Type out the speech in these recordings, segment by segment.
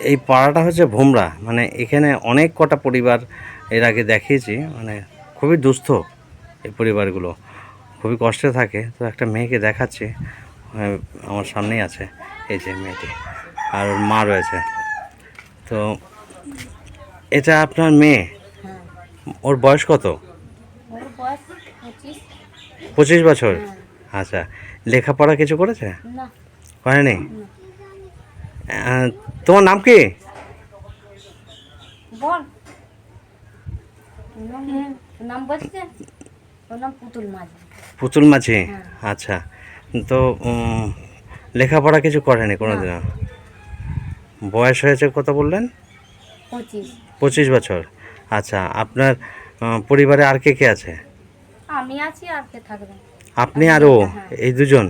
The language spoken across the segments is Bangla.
এই পাড়াটা হচ্ছে ভোমরা। মানে এখানে অনেক কটা পরিবার এর আগে দেখিয়েছি। মানে খুবই দুস্থ এই পরিবারগুলো। খুবই কষ্টে থাকে। তো একটা মেয়েকে দেখাচ্ছি। আমার সামনেই আছে। এই যে মেয়েটি। আর ওর মা রয়েছে। তো এটা আপনার মেয়ে? হ্যাঁ। ওর বয়স কত? পঁচিশ। বছর? হ্যাঁ। আচ্ছা। লেখাপড়া কিছু করেছে? না। করেনি? তোমার নাম কি? বল নাম বলছে? নাম পুতুল মাঝি। পুতুল মাঝি? হ্যাঁ। আচ্ছা। তো লেখাপড়া কিছু করেনি কোনোদিনও বয়স হয়েছে কত বললেন? পঁচিশ। বছর। আচ্ছা আপনার পরিবারে আর কে কে আছে? আমি আছি আর কে থাকবে। আপনি আর ও? হ্যাঁ। এই দুজন?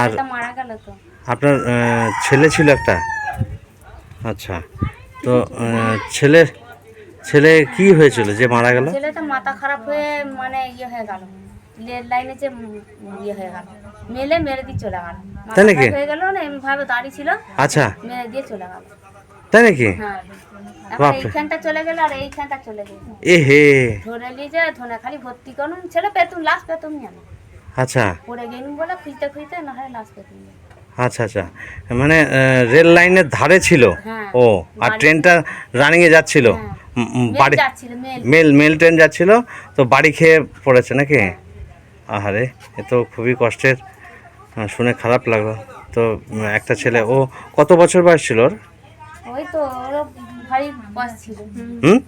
আর মারা গেল তো। আপনার ছেলে ছিল একটা? আচ্ছা তো ছেলে ছেলে কি হয়েছিল যে মারা গেল? ছেলেটা মাথা খারাপ হয়ে মানে ইয়ে হয়ে গেল। লাইনে যে ইয়ে হয়ে গেল। মেলে মেরে দিয়ে চলে গেল। তাই নাকি? হয়ে গেল না এমনি ভাবে দাঁড়িয়ে ছিল। আচ্ছা। মেরে দিয়ে চলে গেল। তাই নাকি? হ্যাঁ। এইখানটা চলে গেল আর এইখানটা চলে গেল। এ হে। ধরে নিয়ে যে ধনে খালি ভর্তি করুন। ছেলে পেতুম লাশ পেতুম জানো আচ্ছা। পড়ে গেলুম বলে খুঁজতে খুঁজতে না হয় লাশ পেতুম আচ্ছা আচ্ছা। মানে রেল লাইনের ধারে ছিল? হ্যাঁ। ও আর ট্রেনটা রানিংয়ে যাচ্ছিল? হ্যাঁ। বাড়ি মেল। মেল ট্রেন যাচ্ছিল? তো বাড়ি খেয়ে পড়েছে নাকি? আহারে এ তো খুবই কষ্টের। শুনে খারাপ লাগল। তো একটা ছেলে ও কত বছর বয়স ছিল ওর? ওই তো ওর ভারী বয়স ছিল। হুম?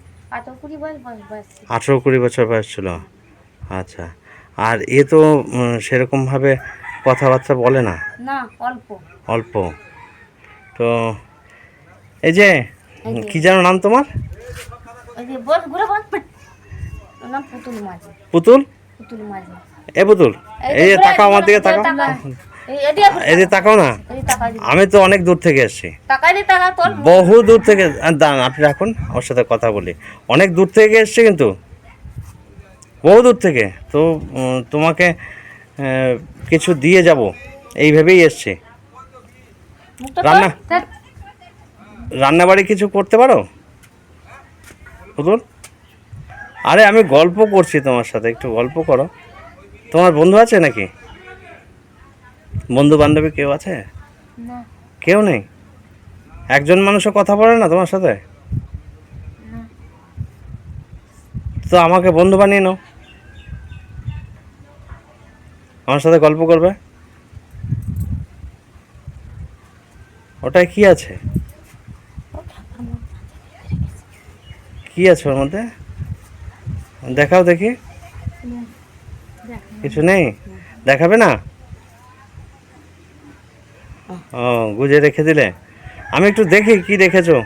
আঠেরো কুড়ি বছর বয়স ছিল। আচ্ছা। আর এ তো সেরকমভাবে কথাবার্তা বলে না? না অল্প। অল্প। তো এই যে কি যেন নাম তোমার? পুতুল এ পুতুল? এই যে তাকাও আমার দিকে তাকাও। তাকা। এই যে তাকাও। না? আমি তো অনেক দূর থেকে এসেছি। বহু দূর থেকে দাঁড়ান আপনি রাখুন ওর সাথে কথা বলি। অনেক দূর থেকে এসছে কিন্তু। বহু দূর থেকে। তো তোমাকে কিছু দিয়ে যাব। এইভাবেই এসছে। রান্না। রান্নাবাড়ি কিছু করতে পারো? পুতুল আরে আমি গল্প করছি তোমার সাথে একটু গল্প করো। তোমার বন্ধু আছে নাকি? বন্ধু বান্ধবী কেউ আছে? কেউ নেই? একজন মানুষও কথা বলে না তোমার সাথে? তো আমাকে বন্ধু বানিয়ে নাও। আমার সাথে গল্প করবে? ওটায় কি আছে? কি আছে ওর মধ্যে? দেখাও দেখি। কিছু নেই? দেখাবে না? ও গুজে রেখে দিলে। আমি একটু দেখি কি রেখেছো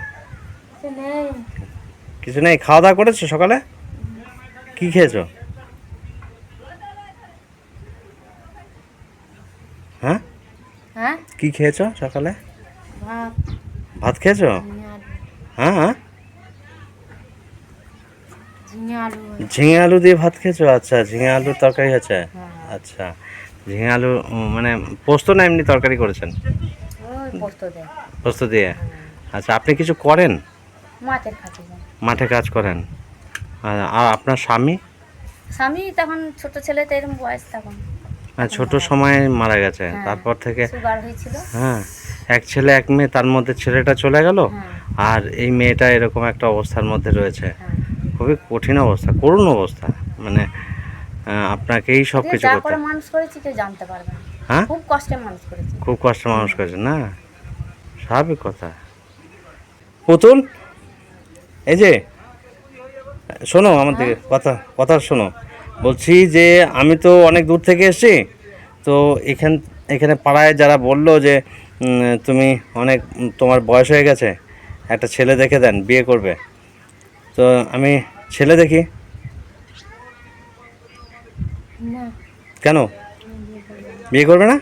কিছু নেই? খাওয়া দাওয়া করেছ সকালে? কি খেয়েছো হ্যাঁ হ্যাঁ কি খেয়েছো সকালে? ভাত। ভাত খেয়েছো? হ্যাঁ হ্যাঁ। ঝিঙে আলু দিয়ে ভাত খেয়েছো? আচ্ছা ঝিঙে আলুর তরকারি আছে হ্যাঁ। আচ্ছা ঝিঙে আলু মানে পোস্ত না এমনি তরকারি করেছেন? পোস্ত দেয়। পোস্ত দিয়ে? আচ্ছা আপনি কিছু করেন? মাঠে কাজ করেন। আর আপনার স্বামী? স্বামী তখন ছোট ছেলে তো এরকম বয়স তখন। ছোট সময়ে মারা গেছে। হ্যাঁ। তারপর থেকে হ্যাঁ এক ছেলে এক মেয়ে তার মধ্যে ছেলেটা চলে গেল হ্যাঁ। আর এই মেয়েটা এরকম একটা অবস্থার মধ্যে রয়েছে। হ্যাঁ। খুবই কঠিন অবস্থা করুণ অবস্থা। মানে আপনাকেই সব কিছু করতে মানুষ করেছি কেউ জানতে পারবে না। হ্যাঁ? খুব কষ্টে মানুষ করেছি। খুব কষ্ট মানুষ করেছে না? স্বাভাবিক কথা। পুতুল এই যে শোনো আমার দিকে কথা কথা শোনো। বলছি যে আমি তো অনেক দূর থেকে এসেছি তো এখান এখানে পাড়ায় যারা বলল যে তুমি অনেক তোমার বয়স হয়ে গেছে একটা ছেলে দেখে দেন বিয়ে করবে। তো আমি ছেলে দেখি। কেন? বিয়ে করবে না?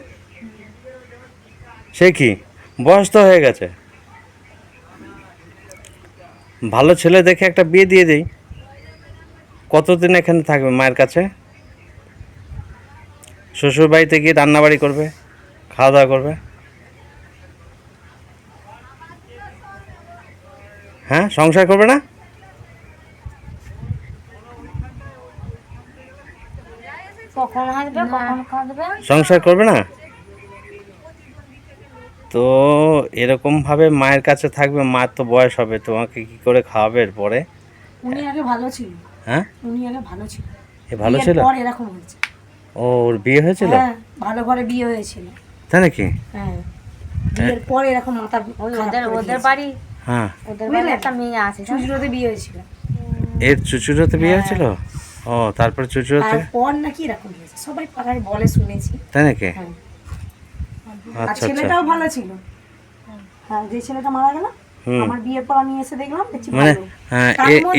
সে কি? বয়স তো হয়ে গেছে। ভালো ছেলে দেখে একটা বিয়ে দিয়ে দিই। কতদিন এখানে থাকবে মায়ের কাছে? শ্বশুর বাড়িতে গিয়ে রান্নাবাড়ি করবে খাওয়া দাওয়া করবে। হ্যাঁ সংসার করবে না? সংসার করবে না? তো এরকম ভাবে মায়ের কাছে থাকবে মায়ের তো বয়স হবে তোমাকে কি করে খাওয়াবে এরপরে উনি আগে ভালো ছিল। হ্যাঁ? উনি আগে ভালো ছিল। এ ভালো ছিল? পর এরকম হয়েছে। ওর বিয়ে হয়েছিল? হ্যাঁ ভালো ঘরে বিয়ে হয়েছিল। তাই নাকি? হ্যাঁ বিয়ের পর এরকম মাথা ওদের ওদের বাড়ি? হ্যাঁ। ওদের বাড়ি একটা মেয়ে আছে জানো? বিয়ে হয়েছিল। এর চুচুরোতে বিয়ে হয়েছিল? ও তারপর চুচুরোতে তারপর নাকি এরকম হয়েছে। সবাই পাড়ায় বলে শুনেছি। তাই নাকি? হ্যাঁ। আর আচ্ছা। আচ্ছা ছেলেটাও ভালো ছিল। হ্যাঁ যে ছেলেটা মারা গেল। আমার বিয়ের পর আমি এসে দেখলাম মানে হ্যাঁ,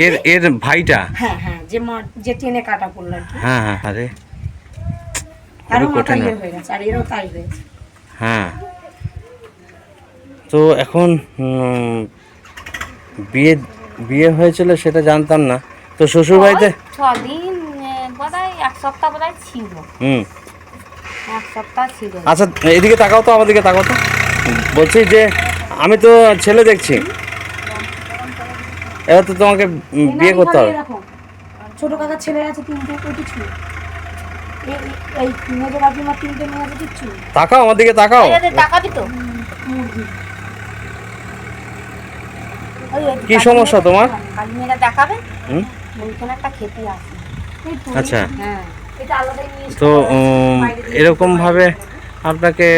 এর এর ভাইটা? হ্যাঁ হ্যাঁ যে মা যে টেনে কাটা পড়ল আর হ্যাঁ হ্যাঁ আরে। মাথা ইয়ে হয়ে। গেছে আর এরও তাই হয়েছে হ্যাঁ। তো এখন বিয়ে বিয়ে হয়েছিল সেটা জানতাম না। তো শ্বশুর বাড়িতে ছদিন বোধ এক সপ্তাহ বোধ ছিল। হুম। এক সপ্তাহ ছিল। আচ্ছা এদিকে তাকাও তো আমাদেরকে তাকাও তো। বলছি যে আমি তো ছেলে দেখছি। এবার তো তোমাকে বিয়ে করতে হবে। ছোট কাকার ছেলে আছে তিনটে কিছু। এই- এই মেজো তিনটে মেয়ে আছে কিচ্ছু? তাকাও আমার দিকে তাকাও। তাকাবি তো কি সমস্যা তোমার? কালী দেখাবে? হুম? ওইখানে একটা খেতে আছে। আচ্ছা। হ্যাঁ। তো এরকম ভাবে আপনাকে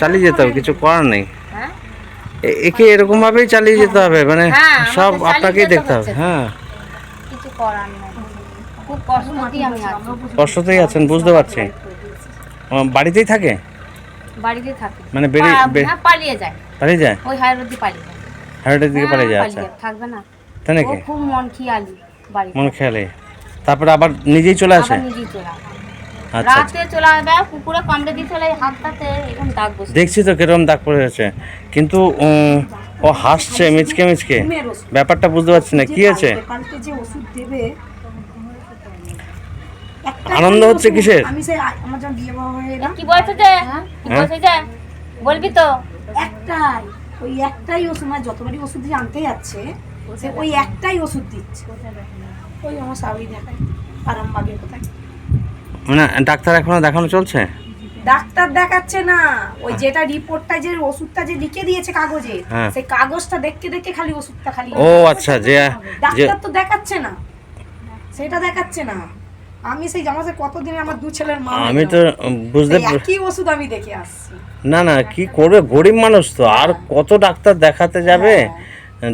চালিয়ে যেতে হবে কিছু করার নেই। হ্যাঁ? এ- একে এরকম ভাবেই চালিয়ে যেতে হবে মানে হ্যাঁ, সব আপনাকেই দেখতে হবে হ্যাঁ। কিছু করার নাই। কষ্টতেই আমি আছি। কষ্টতেই আছেন বুঝতে পারছি। বাড়িতেই থাকে? বাড়িতে থাকি। মানে বেরিয়ে হ্যাঁ পালিয়ে যায়। পালিয়ে যায়? ওই পালিয়ে যায়। দিকে হ্যাঁ, পালিয়ে যায় আচ্ছা। থাকবে না। তাই নাকি? খুব মন খিয়ালি বাড়ি মন খেয়ালে। তারপরে আবার নিজেই চলে আসে? নিজেই চলে আসে। আচ্ছা রাতে চলে আসবে কুকুরে কামড়ে দিয়ে চলে হাতটাতে এরকম দাগ বসে দেখছি তো কীরকম দাগ পড়ে গেছে কিন্তু ও হাসছে মিচকে মিচকে। ব্যাপারটা বুঝতে পারছি না কি আছে? কালকে- কালকে যে ওষুধ দেবে একটা আনন্দ হচ্ছে ওষুধ, কিসের? আমি সেই আমার যখন বিয়ে বাবা হয়ে এলাম কি যে? কি হ্যাঁ? বলছে যে? বলবি তো। একটাই ওই একটাই ওষুধ মানে যতবারই ওষুধ দিয়ে আনতে যাচ্ছে সে ওই একটাই ওষুধ দিচ্ছে। ওই আমার স্বামী দেখায় আরামবাগের কোথায়। মানে ডাক্তার এখনও দেখানো চলছে? ডাক্তার দেখাচ্ছে না। ওই যেটা রিপোর্টটা যে ওষুধটা যে লিখে দিয়েছে কাগজে হ্যাঁ। সেই কাগজটা দেখতে দেখতে খালি ওষুধটা খালি ও আচ্ছা যে ডাক্তার তো দেখাচ্ছে না। সেটা দেখাচ্ছে না। আমি সেই জামাতে কতদিন আমার দু ছেলের মা আমি তো বুঝতে একই ওষুধ আমি দেখে আসছি। না না কি করবে? গরিব মানুষ তো। আর কত ডাক্তার দেখাতে যাবে?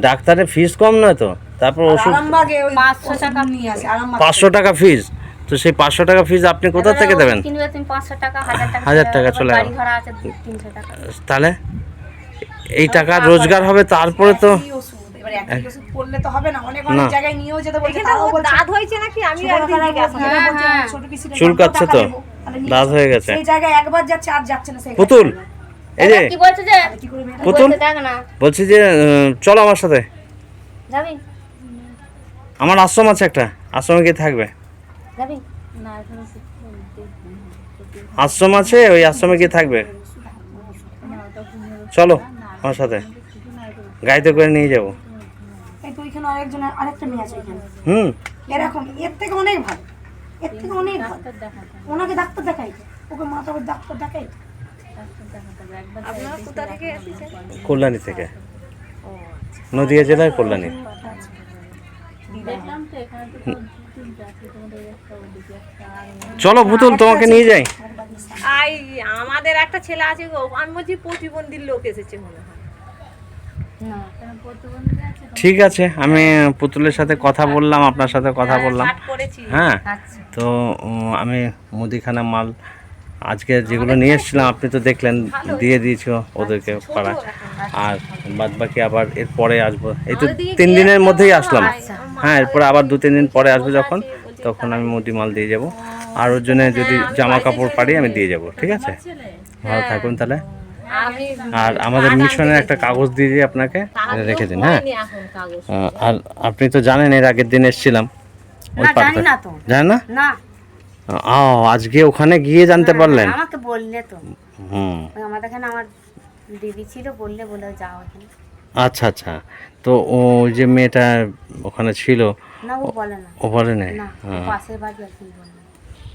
ডাক্তারের ফিস কম নয় তো? তারপর ওষুধ আরামবাগে ওই 500 টাকা নিয়ে আসে আরামবাগ পাঁচশো টাকা ফিস তো সেই পাঁচশো টাকা ফিস আপনি কোথা থেকে দেবেন? হাজার টাকা চলে গাড়ি ভাড়া আছে তিনশো টাকা। তাহলে? এই টাকা রোজগার হবে তারপরে তো ওষুধ এবার একই ওষুধ পড়লে তো হবে না অনেক অনেক জায়গায় নিয়েও যেতে বলছে তারাও বলছে দাঁত হয়েছে নাকি? আমি একদিন কাকারা জিজ্ঞাসা বলছে, এরা বলছে, হ্যাঁ, ছোট পিসিরা চুল কাটছে তো। দেবো, তাহলে নিয়ে দাঁত হয়ে গেছে। সেই জায়গায় একবার যাচ্ছে আর যাচ্ছে না সেই পুতুল এই যে কি বলছে যে কি করে মেয়েটা? পুতুল বলছে বলছি যে চলো আমার সাথে। যাবি? আমার আশ্রম আছে একটা আশ্রমে গিয়ে থাকবে। যাবি? আশ্রম আছে ওই আশ্রমে গিয়ে থাকবে। চলো আমার সাথে। গাড়িতে করে নিয়ে যাব। এই তো ওইখানে আরেকজন আরেকটা মেয়ে আছে ওইখানে। হুম। এরকম এর থেকে অনেক ভালো। এর থেকে অনেক ভালো। ওনাকে ডাক্তার দেখাই। ওকে মাথা ওর ডাক্তার দেখাই। তো। আপনারা কোথা থেকে এসেছেন? কল্যাণী থেকে। নদিয়া জেলার কল্যাণী। চলো পুতুল তোমাকে নিয়ে যাই। আই আমাদের একটা ছেলে আছে গো। আমি বলছি প্রতিবন্ধীর লোক এসেছে মনে হয়। না ঠিক আছে আমি পুতুলের সাথে কথা বললাম আপনার সাথে কথা বললাম। হ্যাঁ আচ্ছা তো আমি মুদিখানা মাল আজকে যেগুলো নিয়ে এসেছিলাম আপনি তো দেখলেন দিয়ে দিয়েছ ওদেরকে পাড়ায়। আর বাদ বাকি আবার এরপরে আসব। এই তো তিন দিনের মধ্যেই আসলাম। হ্যাঁ এরপরে আবার দু তিন দিন পরে আসব যখন তখন আমি মুদি মাল দিয়ে যাব। আর ওর জন্য যদি জামা কাপড় পারি আমি দিয়ে যাব ঠিক আছে? ভালো থাকুন তাহলে। আমি আর আমাদের মিশনের একটা কাগজ দিয়ে দিই আপনাকে রেখে দিন হ্যাঁ? আর আপনি তো জানেন এর আগের দিন এসেছিলাম ওই জানেন না? ও আজকে ওখানে গিয়ে জানতে পারলেন? আমাকে বললে তো। হুম। আমাদের এখানে আমার দিদি ছিল বললে বলে যাও এখানে। আচ্ছা আচ্ছা। তো ও যে মেয়েটা ওখানে ছিল না ও বলে না। ও বলে নাই? না হ্যাঁ, পাশের বাড়ি আর কি বলে।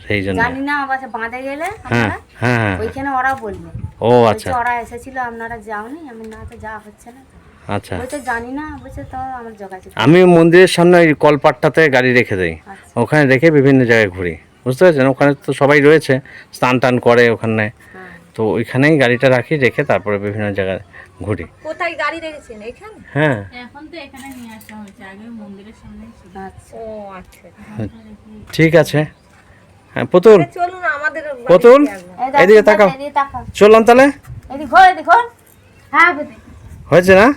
সেই জন্য। জানি না আবার বাঁধে গেলে হ্যাঁ আমরা হ্যাঁ হ্যাঁ। ওইখানে ওরা বলবে। ও আচ্ছা। ওরা এসেছিল আপনারা যাওনি? আমি না তো যাওয়া হচ্ছে না তো। আচ্ছা। বলছে জানি না। বলছে তো আমার যোগাযোগ আমি মন্দিরের সামনে ওই কলপাটটাতে গাড়ি রেখে দেই। আচ্ছা। ওখানে রেখে বিভিন্ন জায়গায় ঘুরি। বুঝতে পারছেন? ওখানে তো সবাই রয়েছে স্নান টান করে ওখানে। হ্যাঁ। তো ওইখানেই গাড়িটা রাখি রেখে তারপরে বিভিন্ন জায়গায় ঘুরি। কোথায় গাড়ি রেখেছেন? এখানে? হ্যাঁ। আচ্ছা ও আচ্ছা ঠিক আছে হ্যাঁ পুতুল চলুন আমাদের বাড়িতে পুতুল একবার। এই দেখ, পুতুল। পুতুল এদিকে তাকাও। চললাম তাহলে? হ্যাঁ হয়েছে না?